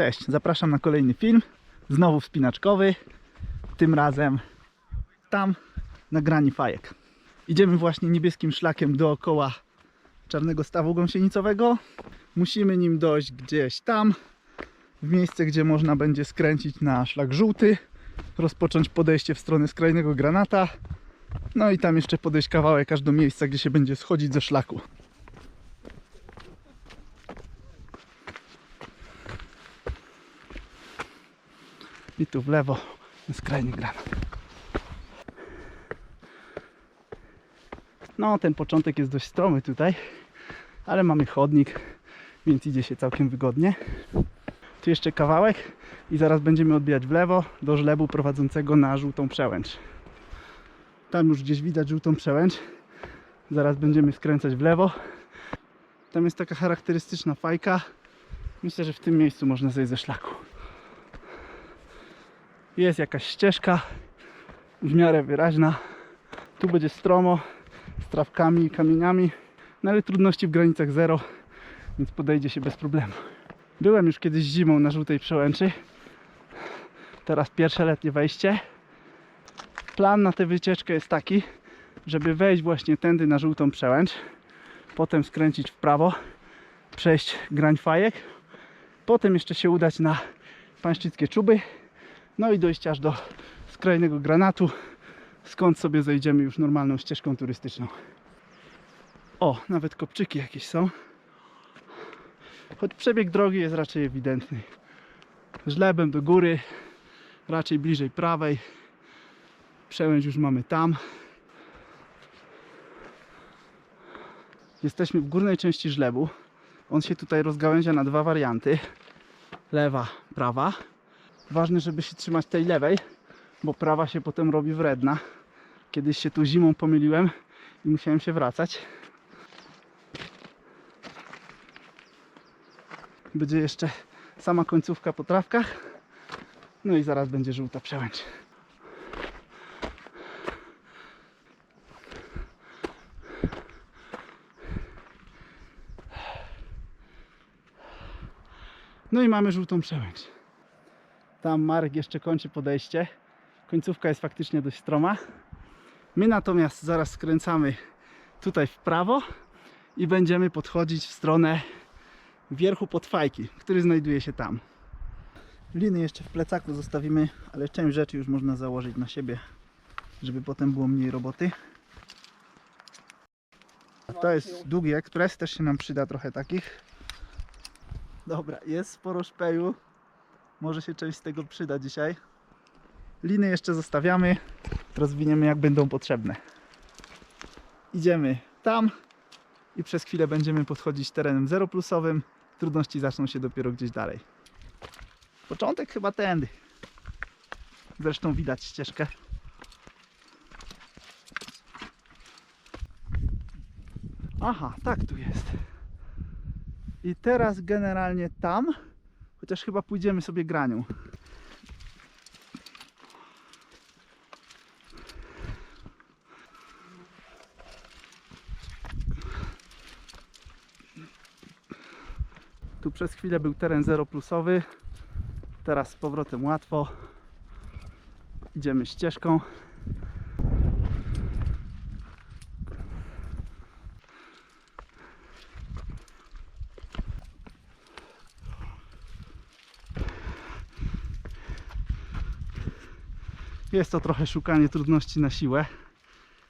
Cześć, zapraszam na kolejny film. Znowu wspinaczkowy. Tym razem tam na grani fajek. Idziemy właśnie niebieskim szlakiem dookoła czarnego stawu gąsienicowego. Musimy nim dojść gdzieś tam, w miejsce, gdzie można będzie skręcić na szlak żółty, rozpocząć podejście w stronę skrajnego granata. No i tam jeszcze podejść kawałek aż do miejsca, gdzie się będzie schodzić ze szlaku. I tu w lewo skrajny granat. No, ten początek jest dość stromy tutaj, ale mamy chodnik, więc idzie się całkiem wygodnie. Tu jeszcze kawałek i zaraz będziemy odbijać w lewo do żlebu prowadzącego na żółtą przełęcz. Tam już gdzieś widać żółtą przełęcz. Zaraz będziemy skręcać w lewo. Tam jest taka charakterystyczna fajka. Myślę, że w tym miejscu można zejść ze szlaku. Jest jakaś ścieżka w miarę wyraźna. Tu będzie stromo z trawkami i kamieniami, no ale trudności w granicach zero, więc podejdzie się bez problemu. Byłem już kiedyś zimą na żółtej przełęczy. Teraz pierwsze letnie wejście. Plan na tę wycieczkę jest taki, żeby wejść właśnie tędy na żółtą przełęcz, potem skręcić w prawo, przejść grań fajek, potem jeszcze się udać na pańszczyckie czuby, no i dojść aż do skrajnego granatu, skąd sobie zejdziemy już normalną ścieżką turystyczną. O, nawet kopczyki jakieś są. Choć przebieg drogi jest raczej ewidentny. Żlebem do góry, raczej bliżej prawej. Przełęcz już mamy tam. Jesteśmy w górnej części żlebu. On się tutaj rozgałęzia na dwa warianty. Lewa, prawa. Ważne, żeby się trzymać tej lewej, bo prawa się potem robi wredna. Kiedyś się tu zimą pomyliłem i musiałem się wracać. Będzie jeszcze sama końcówka po trawkach. No i zaraz będzie żółta przełęcz. No i mamy żółtą przełęcz. Tam Marek jeszcze kończy podejście. Końcówka jest faktycznie dość stroma. My natomiast zaraz skręcamy tutaj w prawo i będziemy podchodzić w stronę wierchu podfajki, który znajduje się tam. Liny jeszcze w plecaku zostawimy, ale część rzeczy już można założyć na siebie, żeby potem było mniej roboty. To jest długi ekspres, też się nam przyda trochę takich. Dobra, jest sporo szpeju. Może się część z tego przyda dzisiaj. Liny jeszcze zostawiamy. Rozwiniemy jak będą potrzebne. Idziemy tam i przez chwilę będziemy podchodzić terenem zeroplusowym. Trudności zaczną się dopiero gdzieś dalej. Początek chyba tędy. Zresztą widać ścieżkę. Aha, tak tu jest. I teraz generalnie tam, chociaż chyba pójdziemy sobie granią. Tu przez chwilę był teren zero plusowy. Teraz z powrotem łatwo. Idziemy ścieżką. Jest to trochę szukanie trudności na siłę,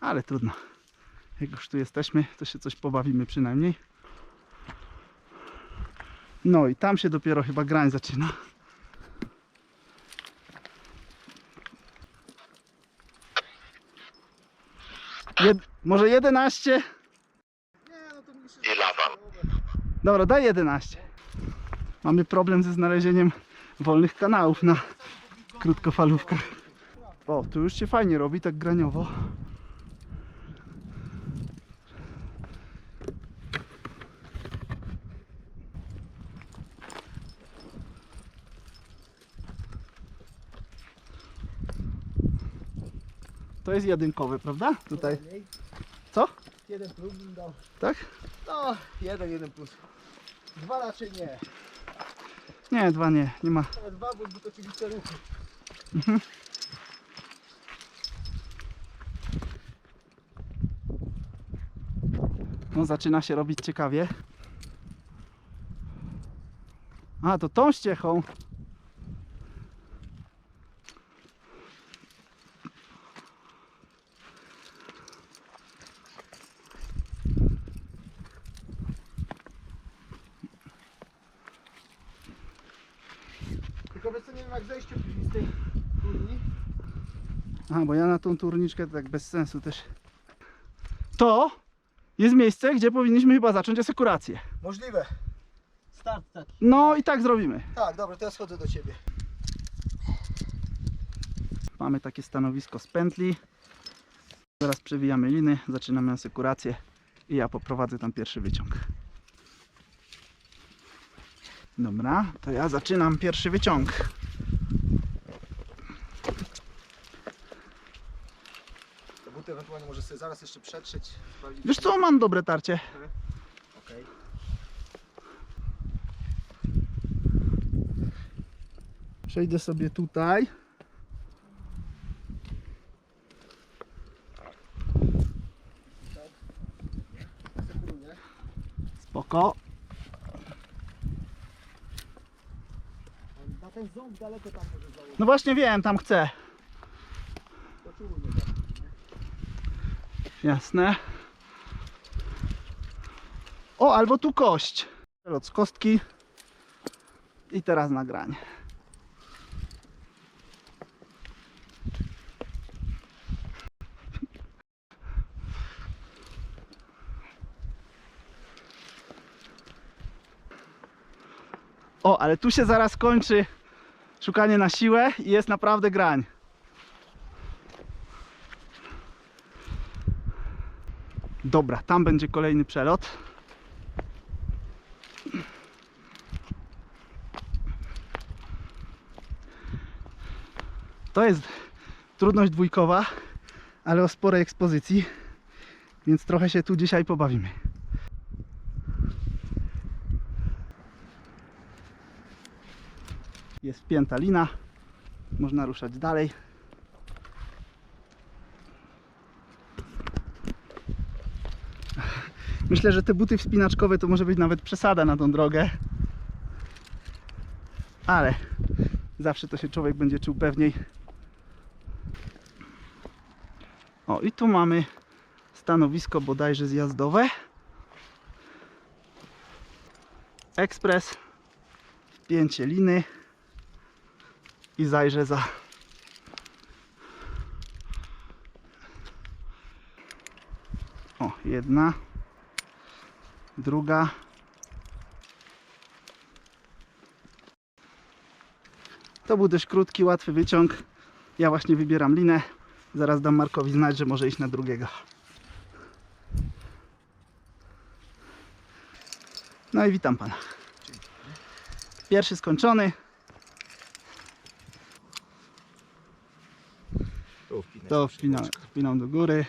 ale trudno. Jak już tu jesteśmy, to się coś pobawimy przynajmniej. No i tam się dopiero chyba grań zaczyna. Jed może 11? Dobra, daj 11. Mamy problem ze znalezieniem wolnych kanałów na krótkofalówkach. O, tu już się fajnie robi, tak graniowo. To jest jedynkowy, prawda? Tutaj. Co? Jeden plus bym dał. Tak? No, jeden, jeden plus. Dwa raczej nie. Nie, dwa nie, nie ma. Ale dwa, bo zbyt oczywiste ruchy. No zaczyna się robić ciekawie. A, to tą ściechą. Tylko wiesz co, nie wiem jak zejście później z tej turni. A, bo ja na tą turniczkę to tak bez sensu też. To jest miejsce, gdzie powinniśmy chyba zacząć asekurację. Możliwe. Start taki. No i tak zrobimy. Tak, dobra, to ja schodzę do ciebie. Mamy takie stanowisko z pętli. Zaraz przewijamy liny, zaczynamy asekurację i ja poprowadzę tam pierwszy wyciąg. Dobra, to ja zaczynam pierwszy wyciąg. To może sobie zaraz jeszcze przetrzeć. sprawdzić. Wiesz co, mam dobre tarcie. Okej. Przejdę sobie tutaj. Sekuruję. Spoko. Na ten ząb daleko tam może założyć. No właśnie wiem, tam chcę. To czuł mnie tam. Jasne. O, albo tu kość. Lot z kostki. I teraz nagranie. O, ale tu się zaraz kończy szukanie na siłę i jest naprawdę grań. Dobra, tam będzie kolejny przelot. To jest trudność dwójkowa, ale o sporej ekspozycji, więc trochę się tu dzisiaj pobawimy. Jest wpięta lina, można ruszać dalej. Myślę, że te buty wspinaczkowe to może być nawet przesada na tą drogę. Ale zawsze to się człowiek będzie czuł pewniej. O, i tu mamy stanowisko bodajże zjazdowe. Ekspres, wpięcie liny i zajrzę za O, jedna druga. To był dość krótki, łatwy wyciąg. Ja właśnie wybieram linę. Zaraz dam Markowi znać, że może iść na drugiego. No i witam pana. Pierwszy skończony. To wpinam do góry.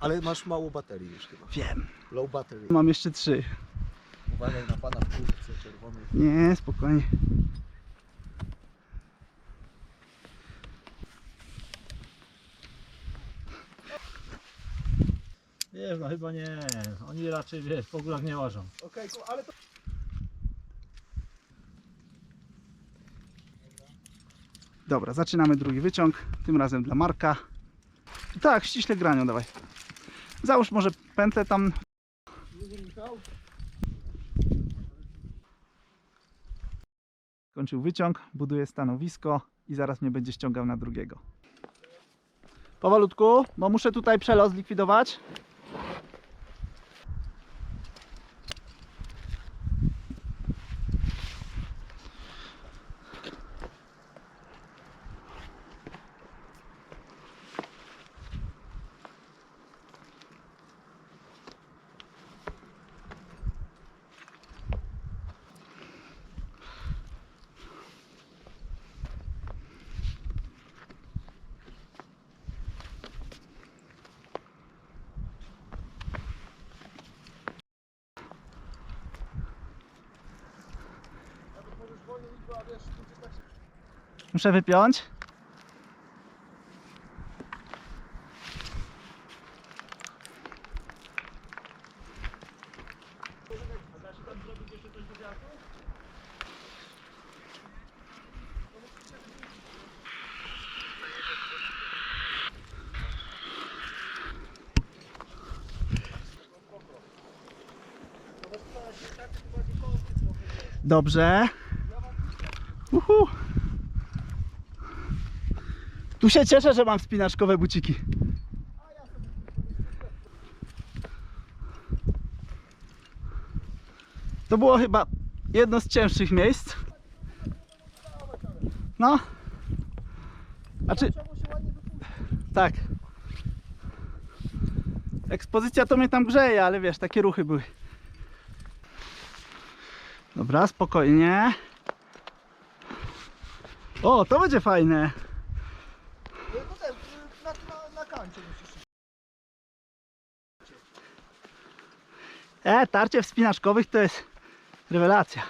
Ale masz mało baterii już chyba. Wiem. Low battery. Mam jeszcze trzy. Uważaj na pana w kurtce czerwonej. Nie, spokojnie. Wiesz, no chyba nie. Oni raczej, wiesz, po górach nie łażą. Okej, ko- ale to... Dobra, zaczynamy drugi wyciąg. Tym razem dla Marka. Tak, ściśle granią, dawaj. Załóż może pętlę tam. Kończył wyciąg, buduje stanowisko i zaraz mnie będzie ściągał na drugiego. Powolutku, bo muszę tutaj przelot zlikwidować. Muszę wypiąć. Dobrze. Tu się cieszę, że mam wspinaczkowe buciki. To było chyba jedno z cięższych miejsc. No. A czy... Tak. Ekspozycja to mnie tam grzeje, ale wiesz, takie ruchy były. Dobra, spokojnie. O, to będzie fajne. No to ten, y, na, na, na kancie musisz iść. Tarcie wspinaczkowych to jest rewelacja.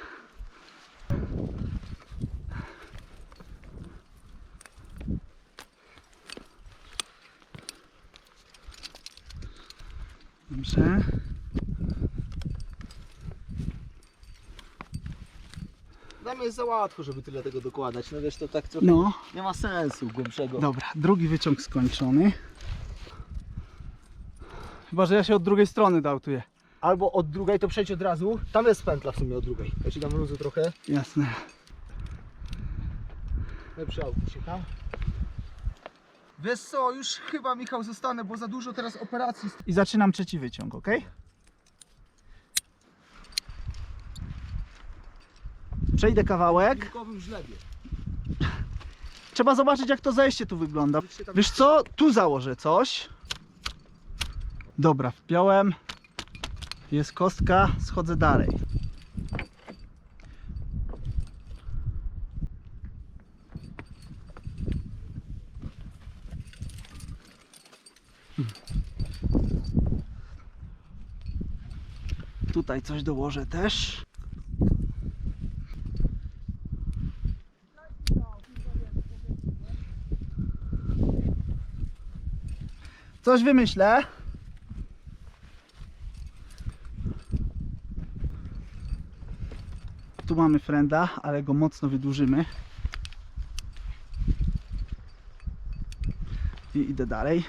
Dobrze. Mnie jest za łatwo, żeby tyle tego dokładać. No wiesz, to tak trochę No, nie ma sensu głębszego. dobra, drugi wyciąg skończony. Chyba, że ja się od drugiej strony dautuję. Albo od drugiej to przejdź od razu. Tam jest pętla w sumie od drugiej. Ja ci dam luzu trochę. Jasne. Lepszy auto się tam. Wiesz co, już chyba Michał zostanę, bo za dużo teraz operacji. I zaczynam trzeci wyciąg, ok? Przejdę kawałek. W wilkowym żlebie. Trzeba zobaczyć jak to zejście tu wygląda. Wiesz co? Tu założę coś. Dobra, wpiąłem. Jest kostka, schodzę dalej. Tutaj coś dołożę też. Coś wymyślę. Tu mamy frenda, ale go mocno wydłużymy. I idę dalej.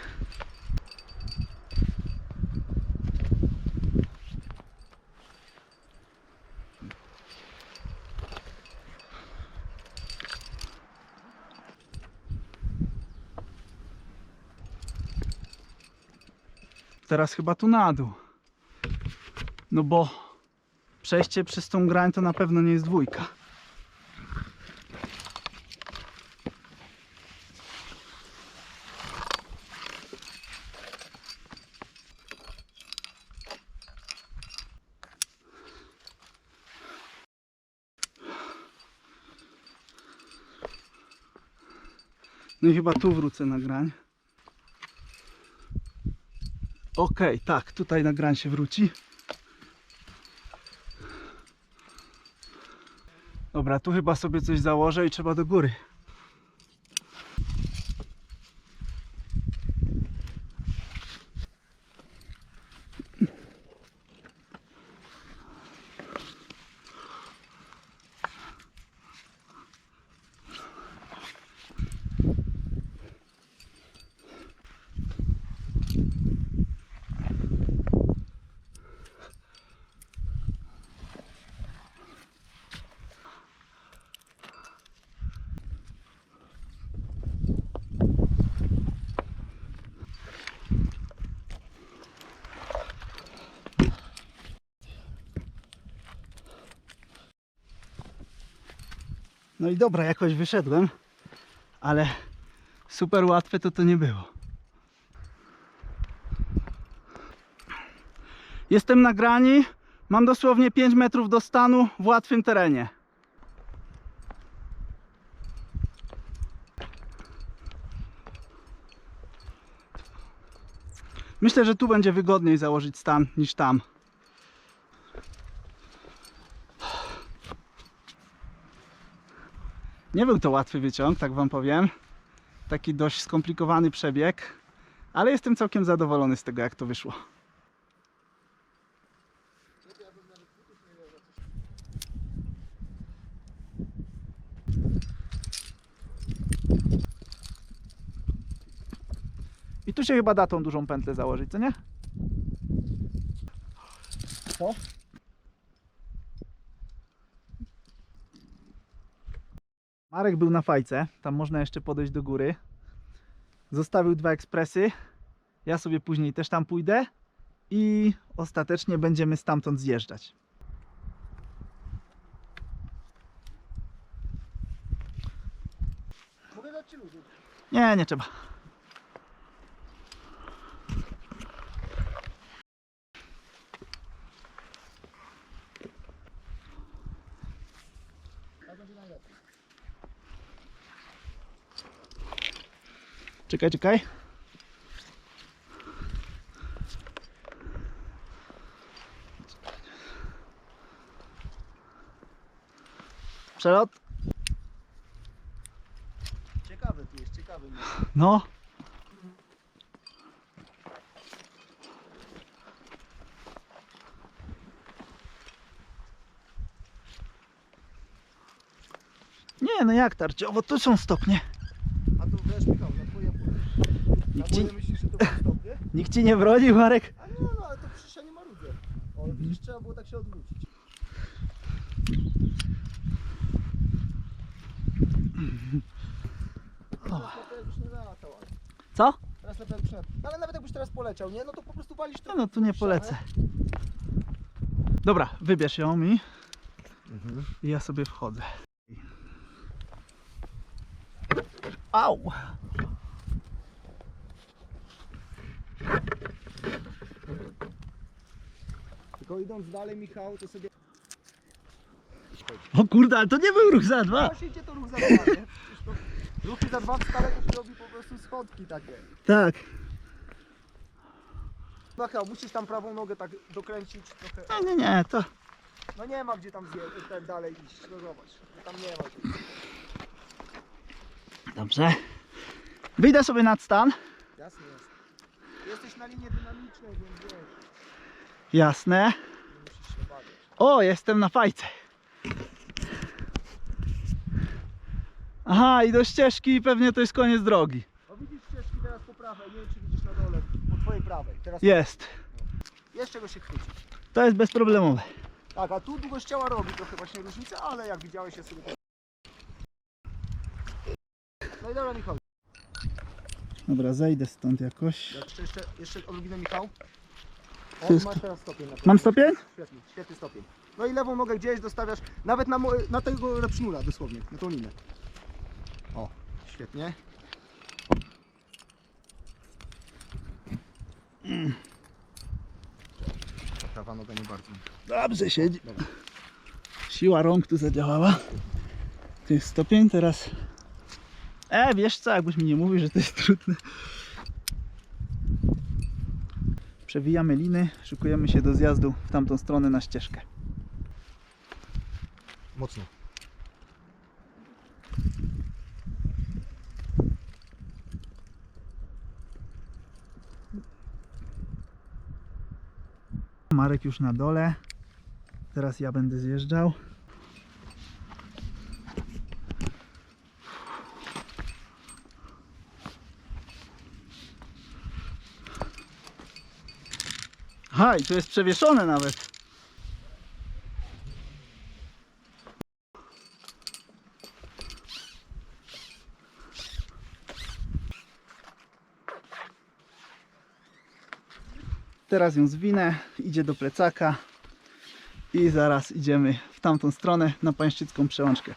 Teraz chyba tu na dół. No bo przejście przez tą grań to na pewno nie jest dwójka. No i chyba tu wrócę na grań. Okej, tak, tutaj na grań się wróci. Dobra, tu chyba sobie coś założę i trzeba do góry. No i dobra, jakoś wyszedłem, ale super łatwe to to nie było. Jestem na grani, mam dosłownie 5 metrów do stanu w łatwym terenie. Myślę, że tu będzie wygodniej założyć stan niż tam. Nie był to łatwy wyciąg, tak wam powiem. Taki dość skomplikowany przebieg, ale jestem całkiem zadowolony z tego, jak to wyszło. I tu się chyba da tą dużą pętlę założyć, co nie? Co? Marek był na fajce, tam można jeszcze podejść do góry. Zostawił dwa ekspresy. Ja sobie później też tam pójdę i ostatecznie będziemy stamtąd zjeżdżać. Nie, nie trzeba. Czekaj, czekaj. Przelot? Ciekawe tu jest, ciekawe. No. Nie, no jak tarciowo, tu są stopnie. A to wiesz Michał, na twoje, na Nikt ci, myślisz, że to nikt ci nie broni, Marek? A nie no, ale to przecież ja nie marudzę. O, widzisz, trzeba było tak się odwrócić. Teraz na pewno już nie latał, ale Co? teraz na pewno już nie latał. Ale nawet jakbyś teraz poleciał, nie? No to po prostu walisz to. No, no tu nie polecę. Dobra, wybierz ją mi i ja sobie wchodzę. Au! Tylko idąc dalej, Michał, to sobie... O kurde, ale to nie był ruch za dwa. Właśnie idzie to ruch za dwa, nie? Przecież to Ruchy za dwa w skale to się robi po prostu schodki takie. Tak. Michał, musisz tam prawą nogę tak dokręcić trochę. Nie, nie, nie, to... No nie ma gdzie tam zje, ten dalej iść, no zobacz. Tam nie ma. gdzie. Dobrze. Wyjdę sobie nad stan. Jasne jest. Jesteś na linii dynamicznej, więc wiesz, Jasne. O, jestem na fajce. Aha, i do ścieżki i pewnie to jest koniec drogi. No widzisz ścieżki teraz po prawej, nie wiem czy widzisz na dole, po twojej prawej. Teraz Jest. jest czego się chwycić. To jest bezproblemowe. Tak, a tu długość ciała robi trochę właśnie różnicę, ale jak widziałeś ja sobie. No i dobra Michał, Dobra, zejdę stąd jakoś. jeszcze, jeszcze, jeszcze odrobinę Michał. Wszystko. masz teraz stopień. Na Mam stopień? Świetny, świetny stopień. No i lewą nogę gdzieś dostawiasz, nawet na, mo- na tego lepsznura dosłownie, na tą linę. O, świetnie. Ta prawa noga nie bardzo. Dobrze siedzi. Siła rąk tu zadziałała. To jest stopień teraz. E, wiesz co, jakbyś mi nie mówił, że to jest trudne. Przewijamy liny, szykujemy się do zjazdu w tamtą stronę na ścieżkę. Mocno. Marek już na dole. Teraz ja będę zjeżdżał. Haj, tu jest przewieszone nawet. Teraz ją zwinę, idzie do plecaka i zaraz idziemy w tamtą stronę na pańszczycką przełączkę.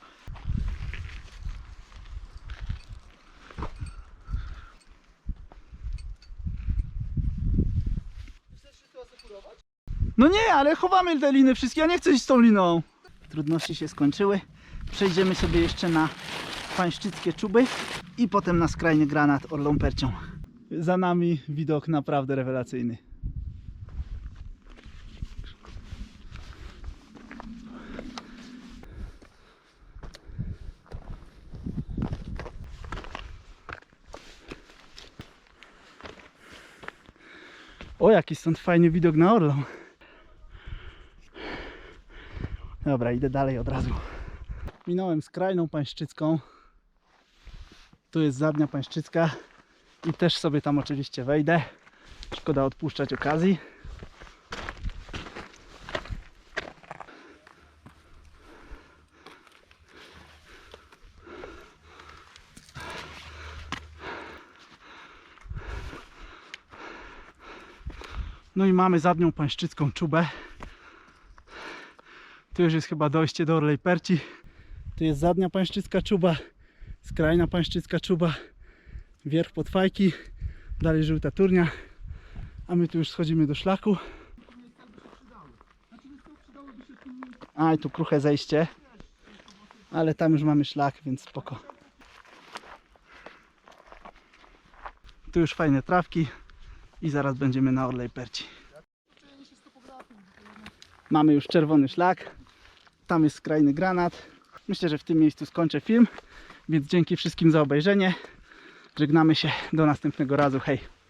ale chowamy te liny wszystkie, ja nie chcę iść z tą liną. Trudności się skończyły. Przejdziemy sobie jeszcze na pańszczyckie czuby i potem na skrajny granat orlą percią. Za nami widok naprawdę rewelacyjny. O, jaki stąd fajny widok na Orlą. Dobra, idę dalej od razu. Minąłem skrajną pańszczycką. Tu jest zadnia pańszczycka. I też sobie tam oczywiście wejdę. Szkoda odpuszczać okazji. No i mamy zadnią pańszczycką czubę. Tu już jest chyba dojście do Orlej Perci. Tu jest zadnia pańszczycka czuba, skrajna pańszczycka czuba, wierch podfajki, dalej żółta turnia, a my tu już schodzimy do szlaku. A i tu kruche zejście, ale tam już mamy szlak, więc spoko. Tu już fajne trawki i zaraz będziemy na Orlej Perci. Mamy już czerwony szlak, tam jest skrajny granat. Myślę, że w tym miejscu skończę film, więc dzięki wszystkim za obejrzenie. Żegnamy się do następnego razu. Hej!